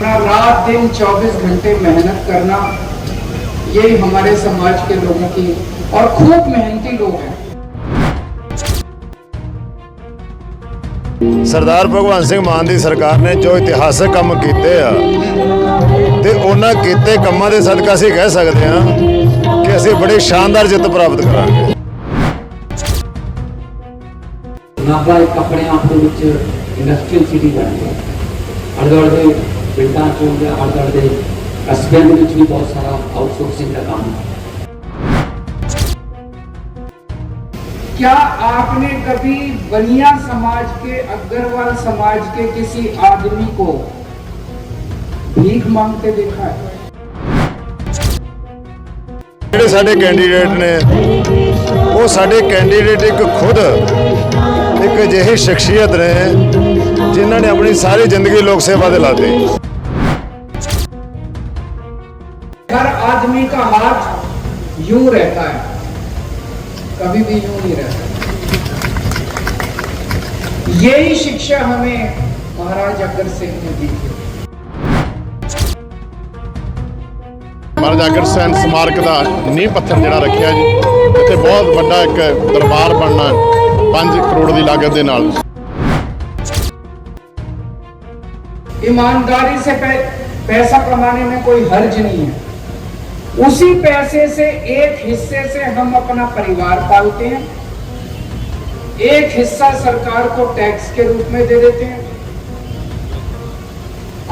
अपना रात दिन 24 घंटे मेहनत करना यही हमारे समाज के लोगों की और खूब मेहनती लोग हैं ਸਰਦਾਰ ਭਗਵੰਤ ਸਿੰਘ ਮਾਨ ਦੀ ਸਰਕਾਰ ਨੇ ਜੋ ਇਤਿਹਾਸਕ ਕੰਮ ਕੀਤੇ ਆ ਤੇ ਉਹਨਾਂ ਕੀਤੇ ਕੰਮਾਂ ਦੇ ਸਦਕਾ ਅਸੀਂ ਕਹਿ ਸਕਦੇ ਹਾਂ ਕਿ ਅਸੀਂ ਬੜੀ ਸ਼ਾਨਦਾਰ ਜਿੱਤ ਪ੍ਰਾਪਤ ਕਰਾਂਗੇ ਨਾਭਾ ਇੱਕ ਆਪਣੇ ਆਪ ਦੇ ਵਿੱਚ ਇੰਡਸਟਰੀਅਲ ਸਿਟੀ ਬਣ ਗਿਆ ਅੜਦੜ ਦੇ ਪਿੰਡਾਂ ਚੋਂ ਜਾਂ ਅੜਦੜ ਦੇ ਕਸਬਿਆਂ ਦੇ ਵਿੱਚ ਵੀ ਬਹੁਤ ਸਾਰਾ ਆਊਟਸੋਰਸਿੰਗ ਦਾ ਕੰਮ ਹੈ क्या आपने कभी बनिया समाज के अग्रवाल समाज के किसी आदमी को भीख मांगते देखा है ਜਿਹੜੇ ਸਾਡੇ ਕੈਂਡੀਡੇਟ ਨੇ ਉਹ ਸਾਡੇ ਕੈਂਡੀਡੇਟ ਇੱਕ ਖੁਦ ਇੱਕ ਅਜਿਹੀ ਸ਼ਖਸੀਅਤ ਨੇ ਜਿਨ੍ਹਾਂ ਨੇ ਆਪਣੀ ਸਾਰੀ ਜ਼ਿੰਦਗੀ ਲੋਕ ਸੇਵਾ ਦੇ ਲਾਤੇ हर आदमी का हाथ यूं रहता है कभी भी यूं नहीं रहता यही शिक्षा हमें महाराज अग्र सिंह ने दी थी ਮਹਾਰਾਜਾ ਅਗਰ ਸੈਨ ਸਮਾਰਕ ਦਾ ਨੀਂਹ ਪੱਥਰ ਜਿਹੜਾ ਰੱਖਿਆ ਜੀ ਇੱਥੇ ਬਹੁਤ ਵੱਡਾ ਇੱਕ ਦਰਬਾਰ ਬਣਨਾ 5 ਕਰੋੜ ਦੀ ਲਾਗਤ ਦੇ ਨਾਲ ईमानदारी से पै, पैसा कमाने में कोई हर्ज नहीं है उसी पैसे से एक हिस्से से हम अपना परिवार पालते हैं। एक हिस्सा सरकार को टैक्स के रूप में दे देते हैं।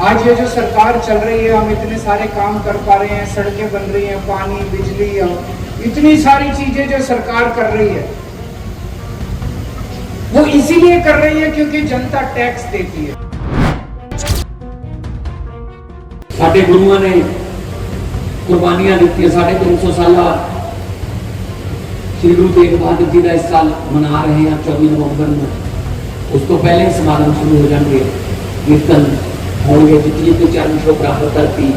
आज ये जो सरकार चल रही है, हम इतने सारे काम कर पा रहे हैं, सड़कें बन रही हैं, पानी, बिजली, और इतनी सारी चीज़ें जो सरकार कर रही है, वो इसीलिए कर रही है क्योंकि जनता टैक्स देती है। साढ़े गुरुओं ने ਕੁਰਬਾਨੀਆਂ ਦਿੱਤੀਆਂ, ਸਾਡੇ 300 ਸਾਲਾ ਸ਼੍ਰੀ ਗੁਰੂ ਤੇਗ ਬਹਾਦਰ ਜੀ ਦਾ ਇਸ ਸਾਲ ਮਨਾ ਰਹੇ ਹਾਂ 24 ਨਵੰਬਰ ਨੂੰ। ਉਸ ਤੋਂ ਪਹਿਲੇ ਹੀ ਸਮਾਗਮ ਸ਼ੁਰੂ ਹੋ ਜਾਣਗੇ। ਕੀਰਤਨ ਹੋਣਗੇ ਜਿੱਥੇ ਜਿੱਥੇ ਚਰਨ ਛੋਹ ਪ੍ਰਾਪਤ ਕਰਤੀ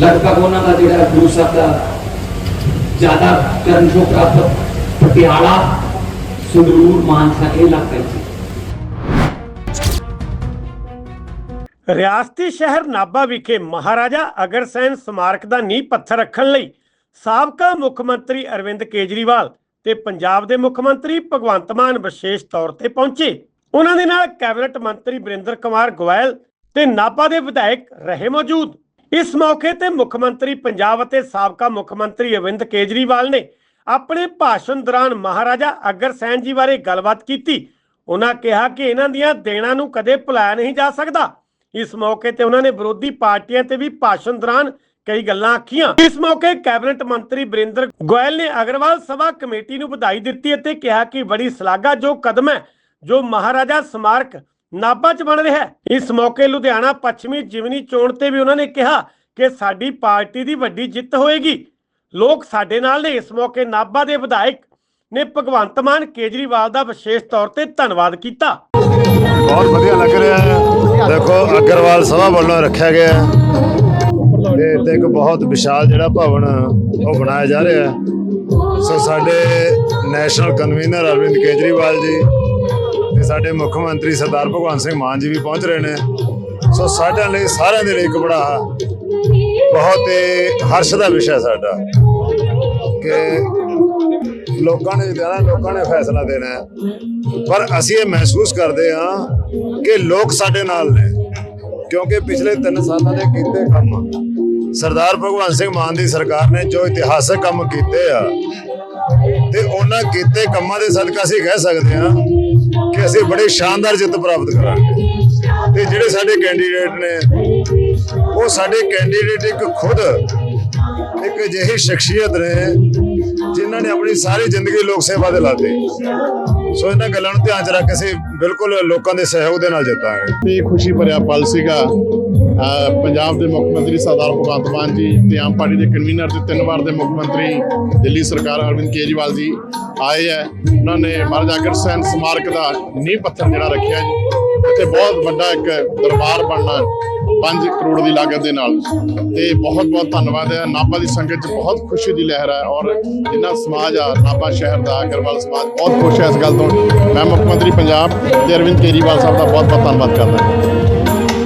ਲਗਭਗ ਉਹਨਾਂ ਦਾ ਜਿਹੜਾ ਗੁਰੂ ਸਾਹਿਬ ਦਾ ਜ਼ਿਆਦਾ ਚਰਨ ਛੋਹ ਪ੍ਰਾਪਤ ਪਟਿਆਲਾ, ਸੰਗਰੂਰ, ਮਾਨਸਾ, ਇਹ ਇਲਾਕਾ ਜੀ ਰਿਆਸਤੀ ਸ਼ਹਿਰ ਨਾਭਾ ਵਿਖੇ ਮਹਾਰਾਜਾ ਅਗਰਸੈਨ ਸਮਾਰਕ ਦਾ ਨੀਂਹ ਪੱਥਰ ਰੱਖਣ ਲਈ ਸਾਬਕਾ ਮੁੱਖ ਮੰਤਰੀ ਅਰਵਿੰਦ ਕੇਜਰੀਵਾਲ ਤੇ ਪੰਜਾਬ ਦੇ ਮੁੱਖ ਮੰਤਰੀ ਭਗਵੰਤ ਮਾਨ ਵਿਸ਼ੇਸ਼ ਤੌਰ ਤੇ ਪਹੁੰਚੇ। ਉਹਨਾਂ ਦੇ ਨਾਲ ਕੈਬਨਿਟ ਮੰਤਰੀ ਬਰਿੰਦਰ ਕੁਮਾਰ ਗੋਇਲ ਤੇ ਨਾਭਾ ਦੇ ਵਿਧਾਇਕ ਰਹੇ ਮੌਜੂਦ। ਇਸ ਮੌਕੇ ਤੇ ਮੁੱਖ ਮੰਤਰੀ ਪੰਜਾਬ ਅਤੇ ਸਾਬਕਾ ਮੁੱਖ ਮੰਤਰੀ ਅਰਵਿੰਦ ਕੇਜਰੀਵਾਲ ਨੇ ਆਪਣੇ ਭਾਸ਼ਣ ਦੌਰਾਨ ਮਹਾਰਾਜਾ ਅਗਰਸੈਨ ਜੀ ਬਾਰੇ ਗੱਲਬਾਤ ਕੀਤੀ। ਉਹਨਾਂ ਕਿਹਾ ਕਿ ਇਹਨਾਂ ਦੀਆਂ ਦੇਣਾ ਨੂੰ ਕਦੇ ਭੁਲਾਇਆ ਨਹੀਂ ਜਾ ਸਕਦਾ। ਇਸ ਮੌਕੇ ਤੇ ਉਹਨਾਂ ਨੇ ਵਿਰੋਧੀ ਪਾਰਟੀਆਂ ਤੇ ਵੀ ਭਾਸ਼ਣ ਦੌਰਾਨ ਕਈ ਗੱਲਾਂ ਆਖੀਆਂ। ਇਸ ਮੌਕੇ ਕੈਬਨਿਟ ਮੰਤਰੀ ਬਰਿੰਦਰ ਗੋਇਲ ਨੇ ਅਗਰਵਾਲ ਸਭਾ ਕਮੇਟੀ ਨੂੰ ਵਧਾਈ ਦਿੱਤੀ ਅਤੇ ਕਿਹਾ ਕਿ ਬੜੀ ਸ਼ਲਾਘਾ ਕਦਮ ਹੈ, ਜੋ ਮਹਾਰਾਜਾ ਸਮਾਰਕ ਨਾਭਾ 'ਚ ਬਣ ਰਿਹਾ ਹੈ। ਇਸ ਮੌਕੇ ਲੁਧਿਆਣਾ ਪੱਛਮੀ ਜਿਮਨੀ ਚੋਣ ਤੇ ਵੀ ਉਹਨਾਂ ਨੇ ਕਿਹਾ ਕਿ ਸਾਡੀ ਪਾਰਟੀ ਦੀ ਵੱਡੀ ਜਿੱਤ ਹੋਏਗੀ। ਲੋਕ ਸਾਡੇ ਨਾਲ ਨੇ। ਇਸ ਮੌਕੇ ਨਾਭਾ ਦੇ ਵਿਧਾਇਕ ਨੇ ਭਗਵੰਤ ਮਾਨ ਕੇਜਰੀਵਾਲ ਦਾ ਵਿਸ਼ੇਸ਼ ਤੌਰ ਤੇ ਧੰਨਵਾਦ ਕੀਤਾ। ਬਹੁਤ ਵਧੀਆ ਲੱਗ ਰਿਹਾ ਹੈ। ਦੇਖੋ, ਅਗਰਵਾਲ ਸਭਾ ਵੱਲੋਂ ਰੱਖਿਆ ਗਿਆ ਹੈ। ਤੇ ਇੱਥੇ ਇੱਕ ਬਹੁਤ ਵਿਸ਼ਾਲ ਜਿਹੜਾ ਭਵਨ ਉਹ ਬਣਾਇਆ ਜਾ ਰਿਹਾ ਹੈ। ਸੋ ਸਾਡੇ ਨੈਸ਼ਨਲ ਕਨਵੀਨਰ ਅਰਵਿੰਦ ਕੇਜਰੀਵਾਲ ਜੀ ਤੇ ਸਾਡੇ ਮੁੱਖ ਮੰਤਰੀ ਸਰਦਾਰ ਭਗਵੰਤ ਸਿੰਘ ਮਾਨ ਜੀ ਵੀ ਪਹੁੰਚ ਰਹੇ ਨੇ। ਸੋ ਸਾਡਿਆਂ ਲਈ, ਸਾਰਿਆਂ ਦੇ ਲਈ ਇੱਕ ਬੜਾ ਬਹੁਤ ਹਰਸ਼ ਦਾ ਵਿਸ਼ਾ ਸਾਡਾ ਕਿ ਲੋਕਾਂ ਨੇ ਜਿਹੜਾ ਲੋਕਾਂ ਨੇ ਫੈਸਲਾ ਦੇਣਾ ਪਰ ਅਸੀਂ ਇਹ ਮਹਿਸੂਸ ਕਰਦੇ ਹਾਂ ਕਿ ਲੋਕ ਸਾਡੇ ਨਾਲ ਨੇ, ਕਿਉਂਕਿ ਪਿਛਲੇ 3 ਸਾਲਾਂ ਦੇ ਕੀਤੇ ਕੰਮ, ਸਰਦਾਰ ਭਗਵੰਤ ਸਿੰਘ ਮਾਨ ਦੀ ਸਰਕਾਰ ਨੇ ਜੋ ਇਤਿਹਾਸਕ ਕੰਮ ਕੀਤੇ ਆ, ਤੇ ਉਹਨਾਂ ਕੀਤੇ ਕੰਮਾਂ ਦੇ ਸਦਕਾ ਅਸੀਂ ਕਹਿ ਸਕਦੇ ਹਾਂ ਕਿ ਅਸੀਂ ਬੜੀ ਸ਼ਾਨਦਾਰ ਜਿੱਤ ਪ੍ਰਾਪਤ ਕਰਾਂਗੇ। ਤੇ ਜਿਹੜੇ ਸਾਡੇ ਕੈਂਡੀਡੇਟ ਨੇ, ਉਹ ਸਾਡੇ ਕੈਂਡੀਡੇਟ ਇੱਕ ਖੁਦ ਇੱਕ ਅਜਿਹੀ ਸ਼ਖਸੀਅਤ ਨੇ ਜਿਨ੍ਹਾਂ ਨੇ ਆਪਣੀ ਸਾਰੀ ਜ਼ਿੰਦਗੀ ਲੋਕ ਸੇਵਾ ਦੇ ਲਾਤੇ ਸੋ ਇਹਨਾਂ ਗੱਲਾਂ ਨੂੰ ਧਿਆਨ ਚ ਰੱਖ ਕੇ ਅਸੀਂ ਬਿਲਕੁਲ ਲੋਕਾਂ ਦੇ ਸਹਿਯੋਗ ਦੇ ਨਾਲ ਜਿੱਤਾਂਗੇ। ਤੇ ਖੁਸ਼ੀ ਭਰਿਆ ਪਲ ਸੀਗਾ। ਪੰਜਾਬ ਦੇ ਮੁੱਖ ਮੰਤਰੀ ਸਰਦਾਰ ਭਗਵੰਤ ਮਾਨ ਜੀ ਤੇ ਆਮ ਪਾਰਟੀ ਦੇ ਕਨਵੀਨਰ ਤੇ ਤਿੰਨ ਵਾਰ ਦੇ ਮੁੱਖ ਮੰਤਰੀ ਦਿੱਲੀ ਸਰਕਾਰ ਅਰਵਿੰਦ ਕੇਜਰੀਵਾਲ ਜੀ ਆਏ ਹੈ। ਉਹਨਾਂ ਨੇ ਮਹਾਰਾਜਾ ਅਗਰਸੈਨ ਸਮਾਰਕ ਦਾ ਨੀਂਹ ਪੱਥਰ ਜਿਹੜਾ ਰੱਖਿਆ ਜੀ ਇੱਥੇ ਬਹੁਤ ਵੱਡਾ ਇੱਕ ਦਰਬਾਰ ਬਣਨਾ 5 ਕਰੋੜ ਦੀ ਲਾਗਤ ਦੇ ਨਾਲ। ਤੇ ਬਹੁਤ ਬਹੁਤ ਧੰਨਵਾਦ ਹੈ। ਨਾਭਾ ਦੀ ਸੰਗਤ 'ਚ ਬਹੁਤ ਖੁਸ਼ੀ ਦੀ ਲਹਿਰ ਹੈ ਔਰ ਜਿੰਨਾ ਸਮਾਜ ਆ, ਨਾਭਾ ਸ਼ਹਿਰ ਦਾ, ਅਗਰਵਾਲ ਸਮਾਜ ਬਹੁਤ ਖੁਸ਼ ਹੈ ਇਸ ਗੱਲ ਤੋਂ। ਮੈਂ ਮੁੱਖ ਮੰਤਰੀ ਪੰਜਾਬ ਤੇ ਅਰਵਿੰਦ ਕੇਜਰੀਵਾਲ ਸਾਹਿਬ ਦਾ ਬਹੁਤ ਬਹੁਤ ਧੰਨਵਾਦ ਕਰਦਾ।